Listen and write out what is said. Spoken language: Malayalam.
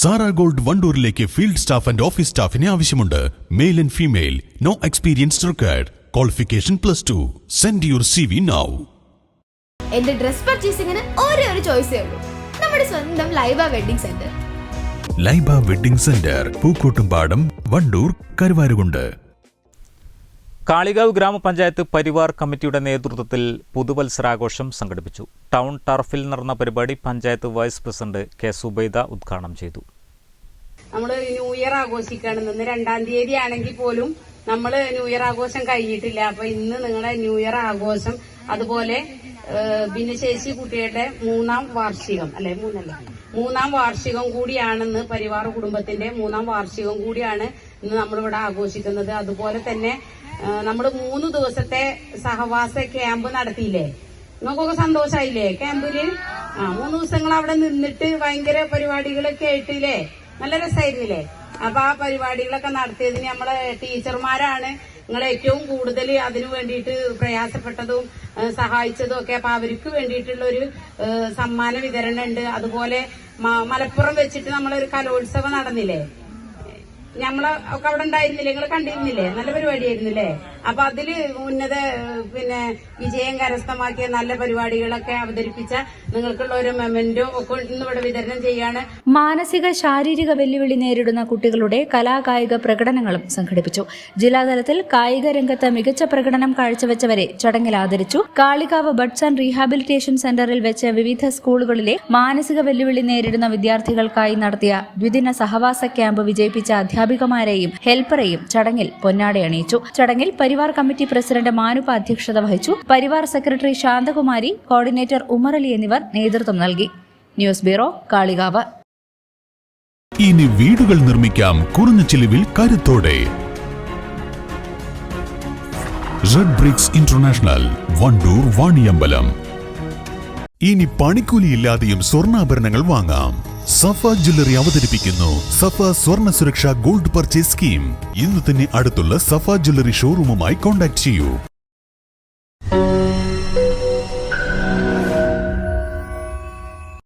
സാറ ഗോൾഡ് വണ്ടൂരിലേക്ക് ഫീൽഡ് സ്റ്റാഫ് ആൻഡ് ഓഫീസ് സ്റ്റാഫിനെ ആവശ്യമുണ്ട്. Male and female. No experience required qualification plus two send your C V now എന്റെ ഡ്രസ് പർച്ചേസിംഗിന് ഒരേ ഒരു ചോയ്സേ ഉള്ളൂ. നമ്മുടെ സ്വന്തം Laiba wedding centre. Laiba wedding centre Pookkottumpadam Wandoor Karuvarakundu. Kalikavu ഗ്രാമപഞ്ചായത്ത് പരിവാർ കമ്മിറ്റിയുടെ നേതൃത്വത്തിൽ പുതുവത്സരാഘോഷം സംഘടിപ്പിച്ചു. ടൗൺ ടർഫിൽ നടന്ന പരിപാടി panchayat vice president K Zubaida ഉദ്ഘാടനം ചെയ്തു. നമ്മൾ ന്യൂ ഇയർ ആഘോഷിക്കണം ഇന്ന് രണ്ടാം തീയതി ആണെങ്കിൽ പോലും നമ്മൾ ന്യൂ ഇയർ ആഘോഷം കഴിഞ്ഞിട്ടില്ല. അപ്പൊ ഇന്ന് നിങ്ങളുടെ ന്യൂ ഇയർ ആഘോഷം. അതുപോലെ ഭിന്നശേഷി കുട്ടികളുടെ മൂന്നാം വാർഷികം അല്ലെ? മൂന്നല്ല? മൂന്നാം വാർഷികം കൂടിയാണെന്ന് പരിവാർ കുടുംബത്തിന്റെ മൂന്നാം വാർഷികം കൂടിയാണ് ഇന്ന് നമ്മളിവിടെ ആഘോഷിക്കുന്നത്. അതുപോലെ തന്നെ നമ്മൾ മൂന്ന് ദിവസത്തെ സഹവാസ ക്യാമ്പ് നടത്തിയില്ലേ? നിങ്ങൾക്കൊക്കെ സന്തോഷായില്ലേ ക്യാമ്പിൽ? ആ മൂന്ന് ദിവസങ്ങൾ അവിടെ നിന്നിട്ട് ഭയങ്കര പരിപാടികളൊക്കെ ആയിട്ടില്ലേ നല്ല രസമായിരുന്നില്ലേ അപ്പൊ ആ പരിപാടികളൊക്കെ നടത്തിയതിന് നമ്മളെ ടീച്ചർമാരാണ് നിങ്ങൾ ഏറ്റവും കൂടുതൽ അതിനു വേണ്ടിയിട്ട് പ്രയാസപ്പെട്ടതും സഹായിച്ചതും ഒക്കെ. അപ്പൊ അവർക്ക് വേണ്ടിയിട്ടുള്ള ഒരു സമ്മാന വിതരണം ഉണ്ട് അതുപോലെ മലപ്പുറം വെച്ചിട്ട് നമ്മളൊരു കലോത്സവം നടന്നില്ലേ? ഞമ്മൾ ഒക്കെ അവിടെ ഉണ്ടായിരുന്നില്ലേ? നിങ്ങൾ കണ്ടിരുന്നില്ലേ? നല്ല പരിപാടിയായിരുന്നില്ലേ? അപ്പൊ അതിൽ ഉന്നത പിന്നെ വിജയം കരസ്ഥമാക്കിയ നല്ല പരിപാടികളൊക്കെ അവതരിപ്പിച്ച നിങ്ങൾക്കുള്ള ഒരു മെമന്റോ ഒക്കെ ഇന്ന് ഇവിടെ വിതരണം ചെയ്യാണ്. മാനസിക ശാരീരിക വെല്ലുവിളി നേരിടുന്ന കുട്ടികളുടെ കലാകായിക പ്രകടനങ്ങളും സംഘടിപ്പിച്ചു. ജില്ലാതലത്തിൽ കായിക രംഗത്ത് മികച്ച പ്രകടനം കാഴ്ചവെച്ചവരെ ചടങ്ങിൽ ആദരിച്ചു. കാളികാവ് ബഡ്സ് ആൻഡ് റീഹാബിലിറ്റേഷൻ സെന്ററിൽ വെച്ച വിവിധ സ്കൂളുകളിലെ മാനസിക വെല്ലുവിളി നേരിടുന്ന വിദ്യാർത്ഥികൾക്കായി നടത്തിയ ദ്വിദിന സഹവാസ ക്യാമ്പ് വിജയിപ്പിച്ച അധ്യാപികമാരെയും ഹെൽപ്പറെയും ചടങ്ങിൽ പൊന്നാടയണിയിച്ചു ചടങ്ങിൽ പരിവാർ കമ്മിറ്റി പ്രസിഡന്റ് മാനുപ അധ്യക്ഷത വഹിച്ചു. പരിവാർ സെക്രട്ടറി ശാന്തകുമാരി കോർഡിനേറ്റർ ഉമറലി എന്നിവർ നേതൃത്വം നൽകി. News bureau Kalikavu. ഇനി വീടുകൾ നിർമ്മിക്കാം കുറഞ്ഞ ചിലവിൽ കരുത്തോടെ. Red bricks international Wandoor Vaniyambalam. ഇനി പണിക്കൂലിയില്ലാതെയും സ്വർണാഭരണങ്ങൾ വാങ്ങാം. സഫ ജ്വല്ലറി അവതരിപ്പിക്കുന്നു. സഫ സ്വർണ സുരക്ഷ ഗോൾഡ് പർച്ചേസ് സ്കീം. ഇന്ന് തന്നെ അടുത്തുള്ള സഫ ജ്വല്ലറി ഷോറൂമുമായി കോൺടാക്ട് ചെയ്യൂ.